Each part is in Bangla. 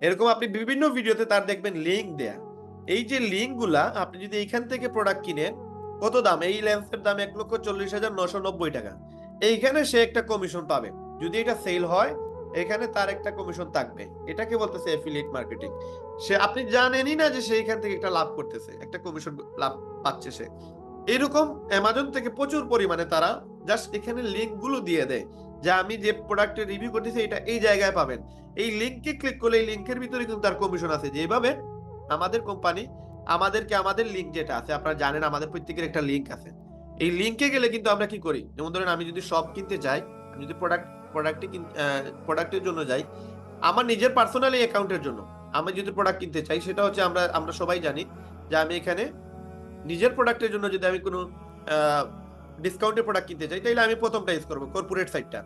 এরকম আপনি বিভিন্ন ভিডিওতে তার দেখবেন লিঙ্ক দেয়া। এই যে লিঙ্কগুলা, আপনি যদি এইখান থেকে প্রোডাক্ট কিনেন, কত দাম? এই লেন্সের দাম এক লক্ষ চল্লিশ হাজার নশো নব্বই টাকা। এইখানে সে একটা কমিশন পাবে। যদি এটা সেল হয়, এখানে তার একটা কমিশন থাকবে। এটাকে বলতেছে এফিলিয়েট মার্কেটিং সে, আপনি জানেনই না যে সে এখান থেকে একটা লাভ করতেছে। একটা কমিশন লাভ পাচ্ছে সে। এরকম অ্যামাজন থেকে প্রচুর পরিমাণে তারা জাস্ট এখানে লিঙ্কগুলো দিয়ে দেয়। যে আমি যে প্রোডাক্টের রিভিউ করতেছি, এটা এই জায়গায় পাবেন। এই লিঙ্কে ক্লিক করলে এই লিঙ্কের ভিতরে কিন্তু তার কমিশন আছে। যেভাবে আমাদের কোম্পানি আমাদেরকে আমাদের লিঙ্ক যেটা আছে, আপনারা জানেন আমাদের প্রত্যেকের একটা লিঙ্ক আছে। এই লিঙ্কে গেলে কিন্তু আমরা কি করি? যেমন ধরেন আমি যদি সব কিনতে চাই আমি যদি প্রোডাক্ট প্রোডাক্টে প্রোডাক্টের জন্য যাই, আমার নিজের পার্সোনালি অ্যাকাউন্টের জন্য। আমি যদি প্রোডাক্ট কিনতে চাই, সেটা হচ্ছে আমরা আমরা সবাই জানি যে আমি এখানে নিজের প্রোডাক্টের জন্য যদি আমি কোনো ডিসকাউন্টের প্রোডাক্ট কিনতে চাই তাহলে আমি প্রথমটা ইউজ করব কর্পোরেট সাইটটা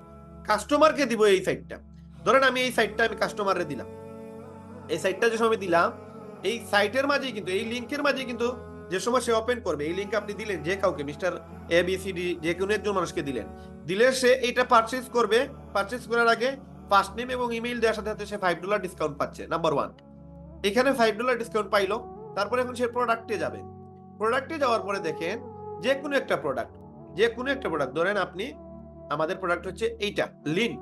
কাস্টমারকে দিব এই সাইটটা ধরেন আমি এই সাইটটা আমি কাস্টমারে দিলাম। এই সাইটটা যে সময় দিলাম, এই সাইটের মাঝেই কিন্তু, এই লিঙ্কের মাঝেই কিন্তু যে সময় সে ওপেন করবে, এই লিঙ্ক আপনি দিলেন, যে কাউকে mister A B C D যে কোনো একজন মানুষকে দিলেন। দিলে সে এইটা পারচেস করবে। পারচেস করার আগে ফার্স্ট নেম এবং ইমেইল দেওয়ার সাথে সাথে সে ফাইভ ডলার ডিসকাউন্ট পাচ্ছে নাম্বার ওয়ান এখানে ফাইভ ডলার ডিসকাউন্ট পাইলো, তারপরে এখন সে প্রোডাক্টে যাবে। প্রোডাক্টে যাওয়ার পরে দেখেন যে কোনো একটা প্রোডাক্ট যে কোনো একটা প্রোডাক্ট ধরেন আপনি, আমাদের প্রোডাক্ট হচ্ছে এইটা লিন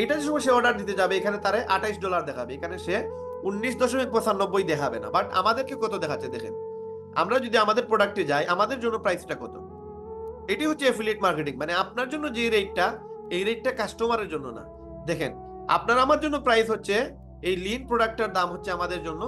এইটা যে সময় সে অর্ডার দিতে যাবে, এখানে তারে আঠাইশ ডলার দেখাবে, এখানে সে উনিশ দশমিক পঁচানব্বই দেখাবে না। বাট আমাদেরকে কত দেখাচ্ছে দেখেন? আমরা যদি আমাদের প্রোডাক্টে যাই, আমাদের জন্য প্রাইসটা কত? এটি হচ্ছে এফিলিয়েট মার্কেটিং মানে আপনার জন্য যে রেটটা এই রেটটা কাস্টমারের জন্য না। দেখেন, আপনার আমার জন্য প্রাইস হচ্ছে, এই লিন প্রোডাক্টটার দাম হচ্ছে আমাদের জন্য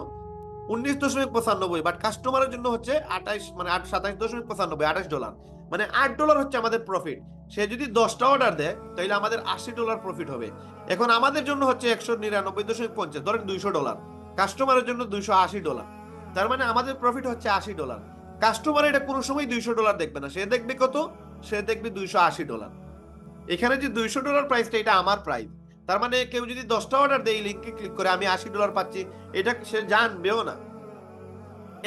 উনিশ দশমিক পঁচানব্বই বাট কাস্টমারের জন্য হচ্ছে আঠাইশ মানে আট, সাতাইশ দশমিক পঁচানব্বই, আঠাশ ডলার মানে আট ডলার হচ্ছে আমাদের প্রফিট সে যদি দশটা অর্ডার দেয় তাহলে আমাদের আশি ডলার প্রফিট হবে। এখন আমাদের জন্য হচ্ছে একশো নিরানব্বই দশমিক পঞ্চাশ, ধরেন দুইশো ডলার কাস্টমারের জন্য দুইশো আশি ডলার তার মানে আমাদের প্রফিট হচ্ছে আশি ডলার কাস্টমার এটা কোনো সময় দুইশো ডলার দেখবে না। সে দেখবে কত? সে দেখবে দুইশো আশি ডলার এখানে যে দুইশো ডলার প্রাইসটা এটা আমার প্রাইস তার মানে কেউ যদি দশটা অর্ডার দেয় লিঙ্কে ক্লিক করে, আমি আশি ডলার পাচ্ছি, এটা সে জানবেও না।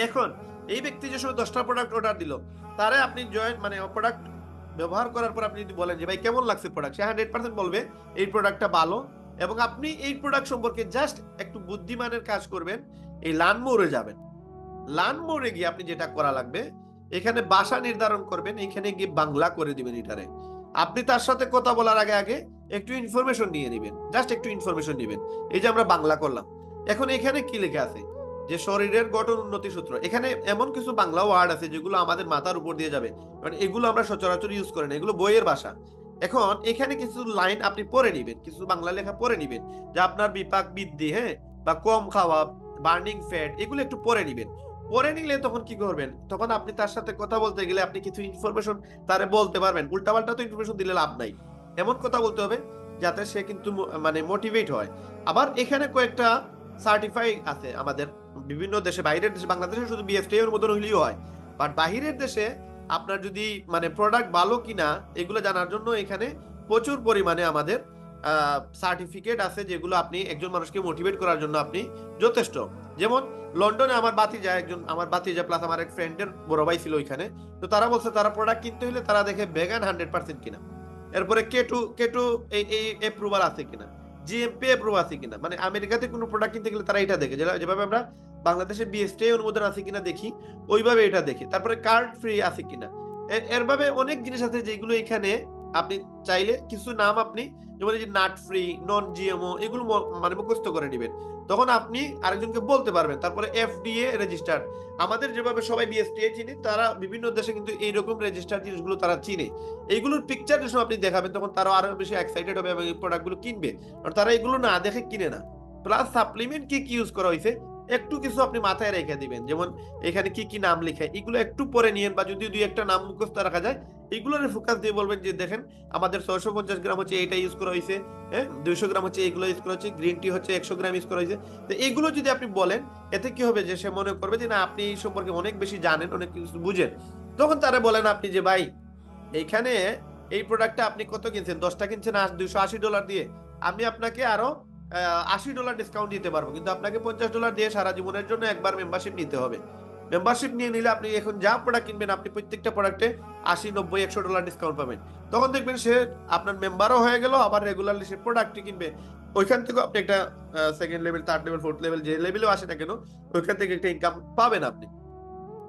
এখন, এই ব্যক্তি যে সময় দশটা প্রোডাক্ট অর্ডার দিল, তারে আপনি জয়েন মানে প্রোডাক্ট ব্যবহার করার পর আপনি যদি বলেন যে, ভাই, কেমন লাগছে প্রোডাক্ট সে হান্ড্রেড পার্সেন্ট বলবে, এই প্রোডাক্টটা ভালো। এবং আপনি এই প্রোডাক্ট সম্পর্কে জাস্ট একটু বুদ্ধিমানের কাজ করবেন, এই লান মোড়ে যাবেন। লান মোড়ে গিয়ে আপনি যেটা করা লাগবে, এখানে ভাষা নির্ধারণ করবেন, এখানে গিয়ে বাংলা করে দিবেন এটারে। আপনি তার সাথে কথা বলার আগে আগে একটু ইনফরমেশন নিয়ে নেবেন। জাস্ট একটু ইনফরমেশন নেবেন। এই যে আমরা বাংলা করলাম। এখন এখানে কি লেখা আছে? যে শরীরের গঠন উন্নতি সূত্র। এখানে এমন কিছু বাংলা ওয়ার্ড আছে যেগুলো আমাদের মাথার উপর দিয়ে যাবে। মানে এগুলো আমরা সচরাচর ইউজ করি না। এগুলো বইয়ের ভাষা। এখন এখানে কিছু লাইন আপনি পড়ে নিবেন। কিছু বাংলা লেখা পড়ে নিবেন। যে আপনার বিপাক বৃদ্ধি হ্যাঁ? বা কম খাওয়া বার্নিং ফ্যাট এগুলো একটু পড়ে নিবেন। পরে নিলে তখন কি করবেন? তখন আপনি তার সাথে কথা বলতে গেলে আপনি কিছু ইনফরমেশন তারে বলতে পারবেন। উল্টাপাল্টা তো ইনফরমেশন দিলে লাভ নাই। এমন কথা বলতে হবে যাতে সে কিন্তু মানে মোটিভেট হয়। আবার এখানে কয়েকটা সার্টিফাই আছে আমাদের বিভিন্ন দেশে, বাইরের দেশে, বাংলাদেশে শুধু বিএফটি এর মতন হইলেও হয়। বাট বাহিরের দেশে আপনার যদি মানে প্রোডাক্ট ভালো কিনা, এগুলো জানার জন্য এখানে প্রচুর পরিমাণে আমাদের সার্টিফিকেট আছে যেগুলো আপনি একজন মানুষকে মোটিভেট করার জন্য আপনি যথেষ্ট। যেমন লন্ডনে আমার বাতিজা একজন, আমার বাতিজা প্লাস আমার এক ফ্রেন্ডের বড় ভাই ছিল ওইখানে। তো তারা বলছে, তারা প্রোডাক্ট কিনতে হলে তারা দেখে ভেগান হান্ড্রেড পার্সেন্ট কিনা। এরপরে কে টু কে টু এই এই অ্যাপ্রুভাল আছে কিনা। জিএমপি অ্যাপ্রুভ আছে কিনা। মানে আমেরিকাতে কোনো প্রোডাক্ট কিনতে গেলে তারা এটা দেখে। যেভাবে আমরা বাংলাদেশে বিএসটি অনুমোদন আছে কিনা দেখি, ওইভাবে এটা দেখি। তারপরে কার্ড ফ্রি আছে কিনা। এরভাবে অনেক জিনিস আছে যেগুলো এখানে আপনি চাইলে কিছু নাম আপনি যেমন যে নাট ফ্রি, নন জিএমও এগুলো মানে মুখস্থ করে নেবেন। তখন আপনি আরেকজনকে বলতে পারবেন। তারপরে এফডিএ রেজিস্টার আমাদের যেভাবে সবাই বিএসটিএ চিনি, তারা বিভিন্ন দেশে কিন্তু এইরকম রেজিস্টার জিনিসগুলো তারা চিনে। এইগুলোর পিকচার যখন আপনি দেখাবেন, তখন তারা আরও বেশি এক্সাইটেড হবে এবং এই প্রোডাক্টগুলো কিনবে। কারণ তারা এগুলো না দেখে কিনে না। প্লাস সাপ্লিমেন্ট কি কি ইউজ করা হয়েছে, একটু কিছু আপনি মাথায় রেখে দিবেন। যেমন এখানে কি কি নাম লেখা, এগুলো একটু পরে নিয়েন বা যদি দুই একটা নাম মুখস্থ রাখা যায় এগুলোর ফোকাস দিয়ে বলবেন যে, দেখেন, আমাদের ছয়শো পঞ্চাশ গ্রাম হচ্ছে এইটা ইউজ করা হয়েছে হ্যাঁ? দুইশো গ্রাম হচ্ছে এগুলো ইউজ করা হচ্ছে গ্রিন টি হচ্ছে একশো গ্রাম ইউজ করা হয়েছে। তো এগুলো যদি আপনি বলেন, এতে কি হবে যে, সে মনে করবে যে, না, আপনি এই সম্পর্কে অনেক বেশি জানেন, অনেক কিছু বুঝেন। তখন তারা বলেন আপনি যে, ভাই, এইখানে এই প্রোডাক্টটা আপনি কত কিনছেন? দশটা কিনছেন দুইশো আশি ডলার দিয়ে। আমি আপনাকে আরও আশি ডলার ডিসকাউন্ট দিতে পারব। কিন্তু আপনাকে পঞ্চাশ ডলার দিয়ে সারা জীবনের জন্য একবার মেম্বারশিপ নিতে হবে। মেম্বারশিপ নিয়ে নিলে আপনি এখন যা প্রোডাক্ট কিনবেন, আপনি প্রত্যেকটা প্রোডাক্টে আশি, নব্বই, একশো ডলার ডিসকাউন্ট পাবেন। তখন দেখবেন সে আপনার মেম্বারও হয়ে গেল, আবার রেগুলারলি সে প্রোডাক্টই কিনবে। ওইখান থেকে আপনি একটা second level third level fourth level যে লেভেলেও আসে না কেন, ওইখান থেকে একটা ইনকাম পাবেন আপনি।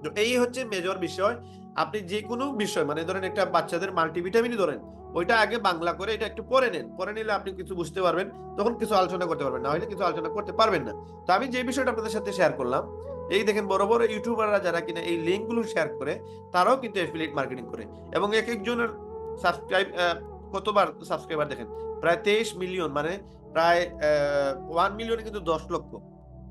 তো এই হচ্ছে মেজর বিষয়। আপনি যে কোনো বিষয় মানে ধরেন একটা বাচ্চাদের মাল্টিভিটামিনই ধরেন, ওইটা আগে বাংলা করে এটা একটু পড়ে নেন। পড়ে নিলে আপনি কিছু বুঝতে পারবেন, তখন কিছু আলোচনা করতে পারবেন, না হলে কিছু আলোচনা করতে পারবেন না। তো আমি যে বিষয়টা আপনাদের সাথে শেয়ার করলাম, এই দেখেন বড় বড় ইউটিউবাররা যারা কিনা এই লিঙ্কগুলো শেয়ার করে, তারাও কিন্তু অ্যাফিলিয়েট মার্কেটিং করে। এবং এক একজনের সাবস্ক্রাইব কতবার সাবস্ক্রাইবার দেখেন? প্রায় তেইশ মিলিয়ন মানে প্রায় ওয়ান মিলিয়ন কিন্তু দশ লক্ষ।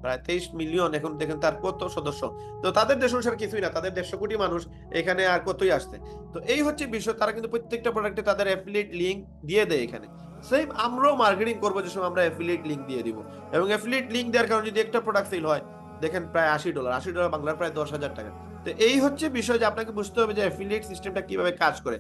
প্রায় তেইশ মিলিয়ন এখন দেখেন তার কত সদস্য। তো তাদের দেশ অনুসারে কিছুই না, তাদের দেড়শো কোটি মানুষ এখানে আর কতই আসছে। তো এই হচ্ছে বিষয়, তারা কিন্তু প্রত্যেকটা প্রোডাক্টে তাদের অ্যাফিলিয়েট লিঙ্ক দিয়ে দেয় এখানে। সেম আমরাও মার্কেটিং করব যে সময় আমরা অ্যাফিলিয়েট লিঙ্ক দিয়ে দিব। এবং অ্যাফিলিয়েট লিঙ্ক দেওয়ার কারণে যদি একটা প্রোডাক্ট সেল হয়, দেখেন প্রায় আশি ডলার আশি ডলার বাংলার প্রায় দশ হাজার টাকা। তো এই হচ্ছে বিষয় যে আপনাকে বুঝতে হবে যে অ্যাফিলিয়েট সিস্টেমটা কীভাবে কাজ করে।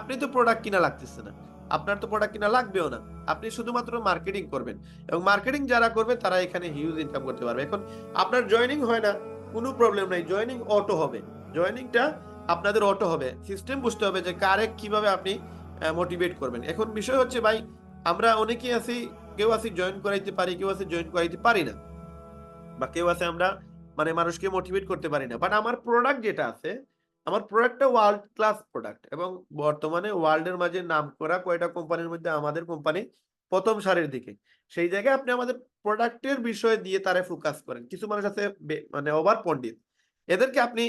আপনি তো প্রোডাক্ট কিনা লাগতেছে না। আপনার তো প্রোডাক্ট কিনা লাগবেও না। আপনি শুধুমাত্র মার্কেটিং করবেন। এবং মার্কেটিং যারা করবে, তারা এখানে হিউজ ইনকাম করতে পারবে। এখন আপনার জয়েনিং হয় না, কোনো প্রবলেম নাই। জয়েনিং অটো হবে। জয়েনিংটা আপনাদের অটো হবে। সিস্টেম বুঝতে হবে যে কারে কীভাবে আপনি মোটিভেট করবেন। এখন বিষয় হচ্ছে ভাই, আমরা অনেকেই আছি, কেউ আছি জয়েন করাইতে পারি, কেউ আছে জয়েন করাইতে পারি না। বা কেউ আছে আমরা মানে মানুষকে মোটিভেট করতে পারি না। বাট আমার প্রোডাক্ট যেটা আছে আমার প্রোডাক্টটা ওয়ার্ল্ড ক্লাস প্রোডাক্ট এবং বর্তমানে ওয়ার্ল্ডের মাঝে নাম করা কয়টা কোম্পানির মধ্যে আমাদের কোম্পানি প্রথম সারের দিকে। সেই জায়গায় আপনি আমাদের প্রোডাক্টের বিষয়ে দিয়ে তারা ফোকাস করেন। কিছু মানুষ আছে মানে ওভার পণ্ডিত এদেরকে আপনি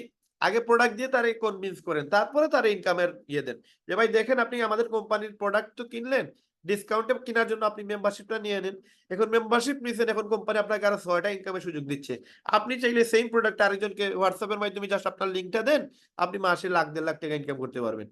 আগে প্রোডাক্ট দিয়ে তারা কনভিন্স করেন, তারপরে তার ইনকামের ইয়ে দেন। যে ভাই, দেখেন আপনি আমাদের কোম্পানির প্রোডাক্ট তো কিনলেন ডিসকাউন্টে কেনার জন্য আপনি মেম্বারশিপটা নিয়ে নেন। এখন মেম্বারশিপ নিছেন, এখন কোম্পানি আপনাকে আরও ছয়টা ইনকামের সুযোগ দিচ্ছে। আপনি চাইলে সেম প্রোডাক্ট আরেকজনকে হোয়াটসঅ্যাপের মাধ্যমে জাস্ট আপনার লিঙ্কটা দেন, আপনি মাসে লাখ, দেড় লাখ টাকা ইনকাম করতে পারবেন।